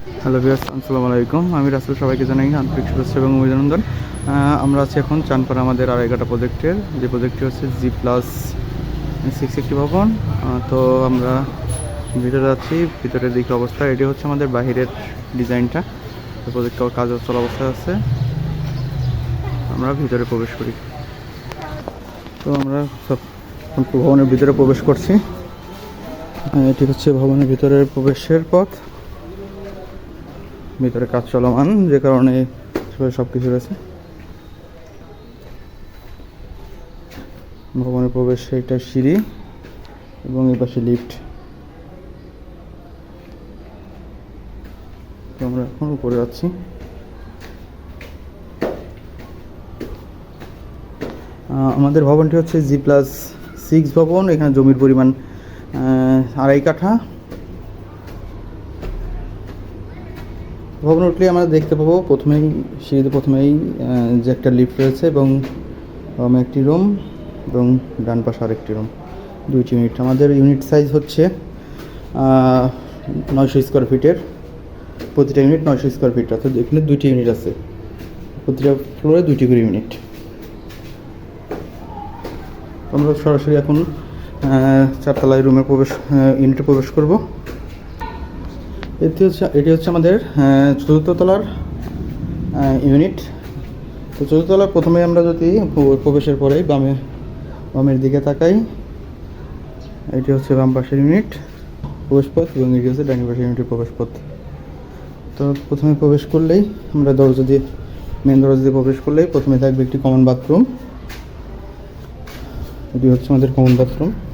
Hello বিয়াস আসসালামু আলাইকুম। আমি রাসেল, সবাইকে জানাই আন্তরিক শুভেচ্ছা এবং অভিনন্দন। আমরা আছি এখন চানপাড়া আমাদের আড়াইঘাটা প্রজেক্টের। যে প্রজেক্টটি হচ্ছে জি প্লাস সিক্স একটি ভবন। তো আমরা ভিতরে যাচ্ছি ভিতরের দেখি অবস্থা, এটি হচ্ছে আমাদের বাহিরের ডিজাইনটা। তো প্রজেক্টটা কাজ চলা অবস্থায় আছে। আমরা ভিতরে প্রবেশ করি। তো আমরা সব ভবনের ভিতরে প্রবেশ করছি। এটি হচ্ছে ভবনের ভিতরের প্রবেশের পথ। ভিতরে কাজ চলমান, যে কারণে সব কিছু রয়েছে। ভবনের প্রবেশ এটা সিঁড়ি এবং এই পাশে লিফট। আমরা এখন উপরে যাচ্ছি আমাদের ভবনটি হচ্ছে জি প্লাস সিক্স ভবন, এখানে জমির পরিমাণ আড়াই কাঠা। ভবন উঠলে আমরা দেখতে পাবো। প্রথমেই, সিঁড়িতে প্রথমেই যে একটা লিফট রয়েছে এবং একটি রুম এবং ডান পাশে আরেকটি রুম দুইটি ইউনিট আমাদের ইউনিট সাইজ হচ্ছে নয়শো স্কোয়ার ফিটের প্রতিটা ইউনিট নয়শো স্কোয়ার ফিট অর্থাৎ এখানে দুইটি ইউনিট আছে। প্রতিটা ফ্লোরে দুইটি করে ইউনিট আমরা সরাসরি এখন চারতলায় রুমে প্রবেশ ইউনিটে প্রবেশ করব। এটি হচ্ছে এটি হচ্ছে আমাদের আহ, চতুর্থ তলার ইউনিট। তো চতুর্থ তলার প্রথমে আমরা যদি প্রবেশের পরেই বামে বামের দিকে তাকাই এটি হচ্ছে বাম পাশের ইউনিট প্রবেশপথ এবং এটি হচ্ছে ডাইনি পাশের ইউনিটের প্রবেশপথ। তো প্রথমে প্রবেশ করলেই আমরা দরজা দিয়ে মেন দরজা দিয়ে প্রবেশ করলেই প্রথমে থাকবে একটি কমন বাথরুম এটি হচ্ছে আমাদের কমন বাথরুম আমরা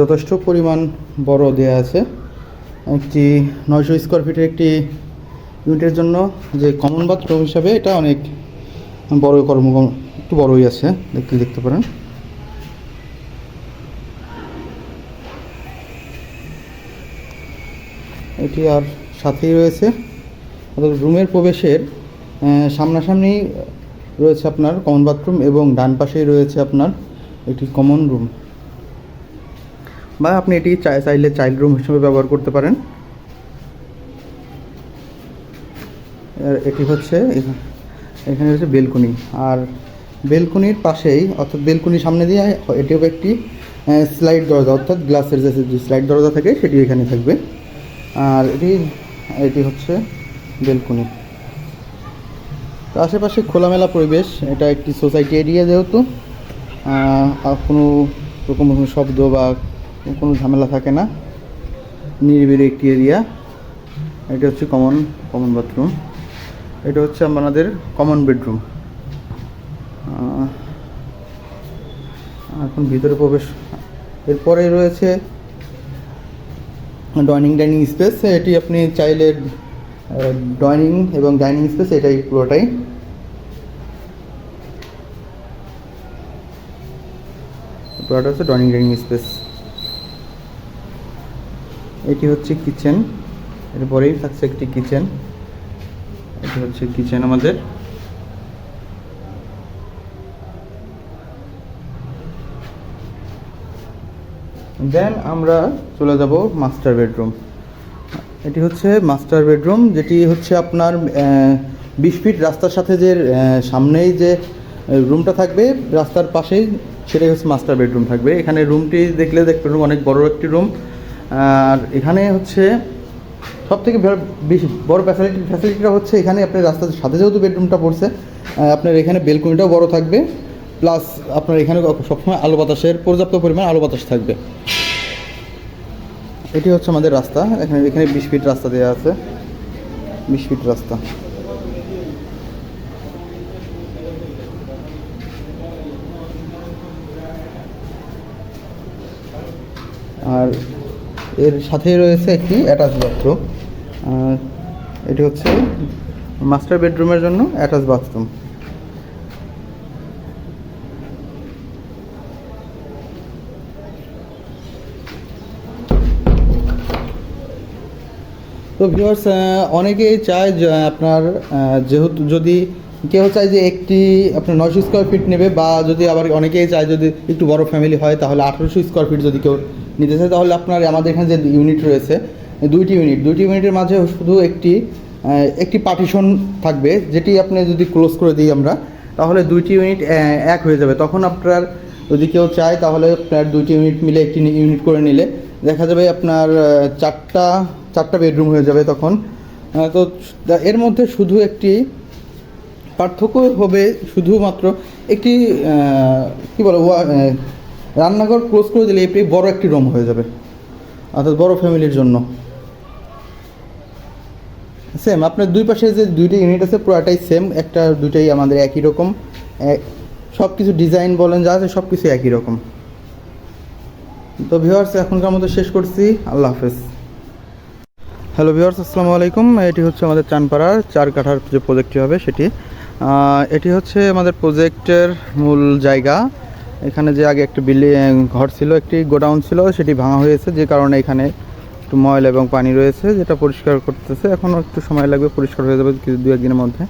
যথেষ্ট পরিমাণ বড় দেয়া আছে। একটি নয়শো স্কোয়ার ফিটের একটি ইউনিটের জন্য যে কমন বাথরুম হিসাবে এটা অনেক বড় কর্ম একটু বড়ই আছে, দেখতে দেখতে পারেন। এটি আর সাথেই রয়েছে। অর্থাৎ রুমের প্রবেশের সামনাসামনি রয়েছে আপনার কমন বাথরুম এবং ডান পাশেই রয়েছে আপনার একটি কমন রুম বা আপনি এটি চাই- চাইলে চাইল্ড রুম হিসেবে ব্যবহার করতে পারেন। এটি হচ্ছে এখানে হচ্ছে বেলকুনি। আর বেলকুনির পাশেই, অর্থাৎ বেলকুনির সামনে দিয়ে, এটিও একটি স্লাইড দরজা, অর্থাৎ গ্লাসের যে স্লাইড দরজা থাকে, সেটি এখানে থাকবে। আর এটি এটি হচ্ছে বেলকুনি। তো আশেপাশে খোলামেলা পরিবেশ, এটা একটি সোসাইটি এরিয়া যেহেতু কোনো রকম শব্দ বা কোনো ঝামেলা থাকে না। নিরিবিলি একটি এরিয়া এটা হচ্ছে কমন কমন বাথরুম এটা হচ্ছে আমাদের কমন বেডরুম এখন ভিতরে প্রবেশ। এরপরে রয়েছে ডাইনিং ডাইনিং স্পেস এটি আপনি চাইলে ডাইনিং এবং ডাইনিং স্পেস এটাই পুরোটাই। পুরোটা হচ্ছে ডাইনিং ডাইনিং স্পেস এটি হচ্ছে কিচেন। এরপরেই থাকছে একটি কিচেন। এটি হচ্ছে কিচেন আমাদের। দেন আমরা চলে যাব মাস্টার বেডরুম এটি হচ্ছে মাস্টার বেডরুম যেটি হচ্ছে আপনার বিশ ফিট রাস্তার সাথে যে সামনেই যে রুমটা থাকবে, রাস্তার পাশেই সেটাই হচ্ছে মাস্টার বেডরুম থাকবে। এখানে রুমটি দেখলে দেখতে অনেক বড় একটি রুম আর এখানে হচ্ছে সব থেকে বেশি বড় ফ্যাসিলিটি ফ্যাসিলিটিটা হচ্ছে এখানে আপনার রাস্তার সাথে যেহেতু বেডরুমটা পড়ছে আপনার এখানে বেলকনিটাও বড় থাকবে প্লাস আপনার এখানে সবসময় আলো বাতাসের পর্যাপ্ত পরিমাণ আলো বাতাস থাকবে। এটি হচ্ছে আমাদের রাস্তা, এখানে এখানে বিশ ফিট রাস্তা দেওয়া আছে। বিশ ফিট রাস্তা আর এর সাথেই রয়েছে একটি অ্যাটাচ বাথরুম এটি হচ্ছে মাস্টার বেডরুমের জন্য অ্যাটাচ বাথরুম তো ভিউয়ার্স অনেকেই চায় আপনার যেহেতু যদি কেউ চায় যে একটি আপনার নয়শো স্কোয়ার ফিট নেবে বা যদি আবার অনেকেই চায় যদি একটু বড় ফ্যামিলি হয়, তাহলে আঠেরোশো স্কোয়ার ফিট যদি কেউ নিতে চায়, তাহলে আপনার আমাদের এখানে যে ইউনিট রয়েছে, দুইটি ইউনিট দুইটি ইউনিটের মাঝে শুধু একটি একটি পার্টিশন থাকবে, যেটি আপনি যদি ক্লোজ করে দিই আমরা, তাহলে দুইটি ইউনিট এক হয়ে যাবে। তখন আপনার যদি কেউ চায়, তাহলে আপনার দুইটি ইউনিট মিলে একটি ইউনিট করে নিলে, দেখা যাবে আপনার চারটা চারটা বেডরুম হয়ে যাবে তখন। তো এর মধ্যে শুধু একটি পার্থক্য হবে শুধুমাত্র একটি কি বলে রান্নাঘর ক্লোজ করে দিলে এটি বড় একটি রুম হয়ে যাবে। অর্থাৎ বড় ফ্যামিলির জন্য। সেম আপনার দুই পাশে যে দুইটা ইউনিট আছে, পুরাটাই সেম একটা, দুইটাই আমাদের একই রকম। সব কিছু ডিজাইন বলেন, যা আছে সব কিছু একই রকম। তো ভিউয়ার্স এখনকার মতো শেষ করছি। আল্লাহ হাফেজ। হ্যালো ভিউয়ার্স আসসালামু আলাইকুম। এটি হচ্ছে আমাদের চানপাড়ার চার কাঠার যে প্রজেক্টটি হবে, সেটি। এটি হচ্ছে আমাদের প্রজেক্টের মূল জায়গা। এখানে যে আগে একটি বিল্ডিং ঘর ছিল, একটি গোডাউন ছিল, সেটি ভাঙা হয়েছে, যে কারণে এখানে একটু ময়লা এবং পানি রয়েছে, যেটা পরিষ্কার করতেছে। এখনও একটু সময় লাগবে, পরিষ্কার হয়ে যাবে কিছু দু একদিনের মধ্যে।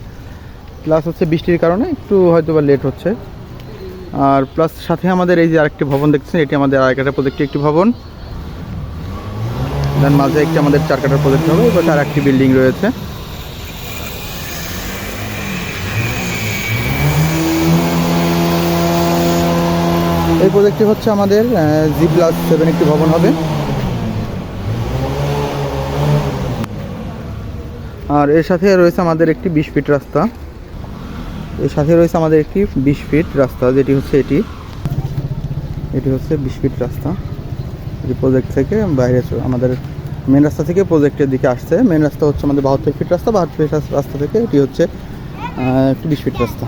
প্লাস হচ্ছে বৃষ্টির কারণে একটু হয়তো বা লেট হচ্ছে। আর প্লাস সাথে আমাদের এই যে আরেকটি ভবন দেখছেন এটি আমাদের আরেকটা প্রজেক্টের একটি ভবন। দেন মাঝে একটি আমাদের চার কাঠার প্রজেক্ট হবে, এবার আর একটি বিল্ডিং রয়েছে। এই প্রজেক্টটি হচ্ছে আমাদের জি প্লাস সেভেন একটি ভবন হবে। আর এর সাথে রয়েছে আমাদের একটি বিশ ফিট রাস্তা। এর সাথে রয়েছে আমাদের একটি বিশ ফিট রাস্তা, যেটি হচ্ছে এটি। এটি হচ্ছে বিশ ফিট রাস্তা। এই প্রজেক্ট থেকে বাইরে আমাদের মেন রাস্তা থেকে প্রজেক্টের দিকে আসছে। মেন রাস্তা হচ্ছে আমাদের বাহাত্তর ফিট রাস্তা, বাহাত্তর ফিট রাস্তা থেকে এটি হচ্ছে একটি বিশ ফিট রাস্তা।